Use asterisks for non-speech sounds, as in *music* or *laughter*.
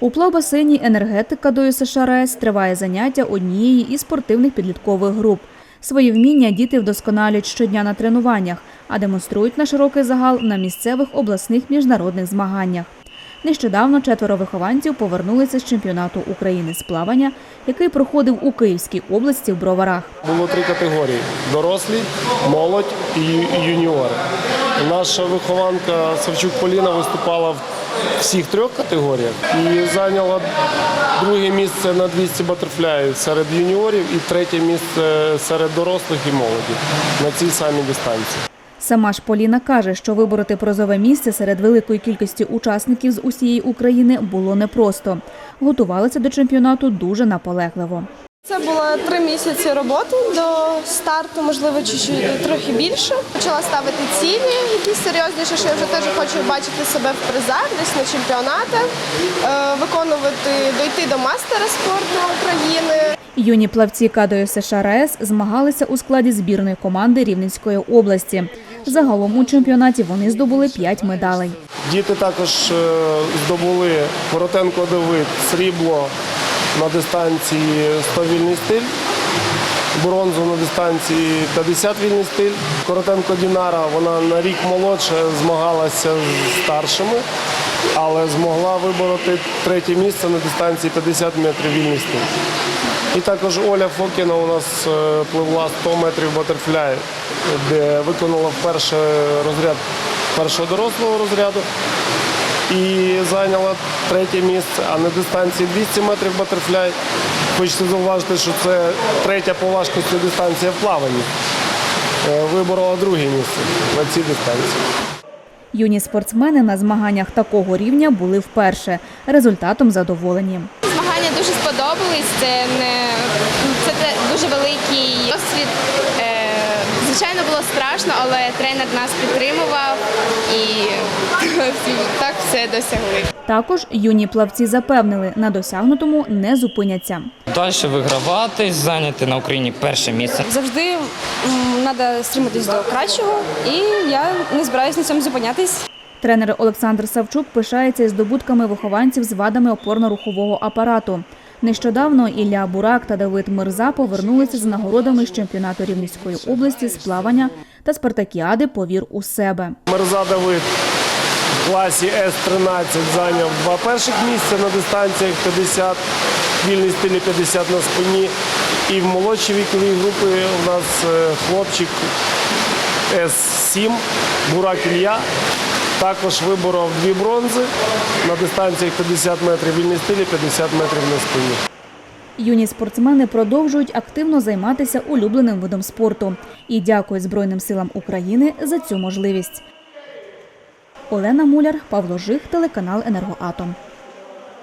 У плавбасейні енергетика до СШРС триває заняття однієї із спортивних підліткових груп. Свої вміння діти вдосконалюють щодня на тренуваннях, а демонструють на широкий загал на місцевих обласних міжнародних змаганнях. Нещодавно четверо вихованців повернулися з чемпіонату України з плавання, який проходив у Київській області в Броварах. Було три категорії: дорослі, молодь і юніори. Наша вихованка Савчук Поліна виступала в всіх трьох категоріях і зайняла друге місце на 200 батерфляїв серед юніорів і третє місце серед дорослих і молоді на цій самій дистанції. Сама ж Поліна каже, що вибороти призове місце серед великої кількості учасників з усієї України було непросто. Готувалися до чемпіонату дуже наполегливо. Це було три місяці роботи до старту, можливо, чуть-чуть трохи більше. Почала ставити цілі, якісь серйозніші, що я вже теж хочу бачити себе в призах, десь на чемпіонати, е, виконувати, дойти до мастера спорту України. Юні плавці КДО СШРС змагалися у складі збірної команди Рівненської області. Загалом у чемпіонаті вони здобули 5 медалей. Діти також е, здобули Коротенко Давид, срібло на дистанції 100 вільний стиль, бронзу на дистанції 50 вільний стиль. Коротенко Дінара, вона на рік молодше змагалася з старшими, але змогла вибороти третє місце на дистанції 50 метрів вільний стиль. І також Оля Фокіна у нас е, пливла 100 метрів батерфляй, де виконала вперше розряд першого дорослого розряду і зайняла третє місце. А на дистанції 200 метрів батерфляй хочеться зауважити, що це третя по важкості дистанція в плаванні. Е, Виборола друге місце на цій дистанції. Юні спортсмени на змаганнях такого рівня були вперше. Результатом задоволені. Змагання дуже сподобались. Це не це дуже великий досвід. Звичайно, було страшно, але тренер нас підтримував і *laughs* так все досягли. Також юні плавці запевнили, на досягнутому не зупиняться. Далі вигравати, зайняти на Україні перше місце. Завжди треба стриматись до кращого, і я не збираюся на цьому зупинятись. Тренер Олександр Савчук пишається здобутками вихованців з вадами опорно-рухового апарату. Нещодавно Ілля Бурак та Давид Мирза повернулися з нагородами з чемпіонату Рівненської області з плавання та спартакіади Повір у себе. Мерза Давид в класі С-13 зайняв два перших місця на дистанціях 50, вільний стилі 50 на спині. І в молодшій віковій групі у нас е, хлопчик С-7, Бурак Ілля. Також виборов дві бронзи на дистанціях 50 метрів вільний стилі, 50 метрів на спині. Юні спортсмени продовжують активно займатися улюбленим видом спорту і дякують Збройним силам України за цю можливість. Олена Муляр, Павло Жих, телеканал Енергоатом.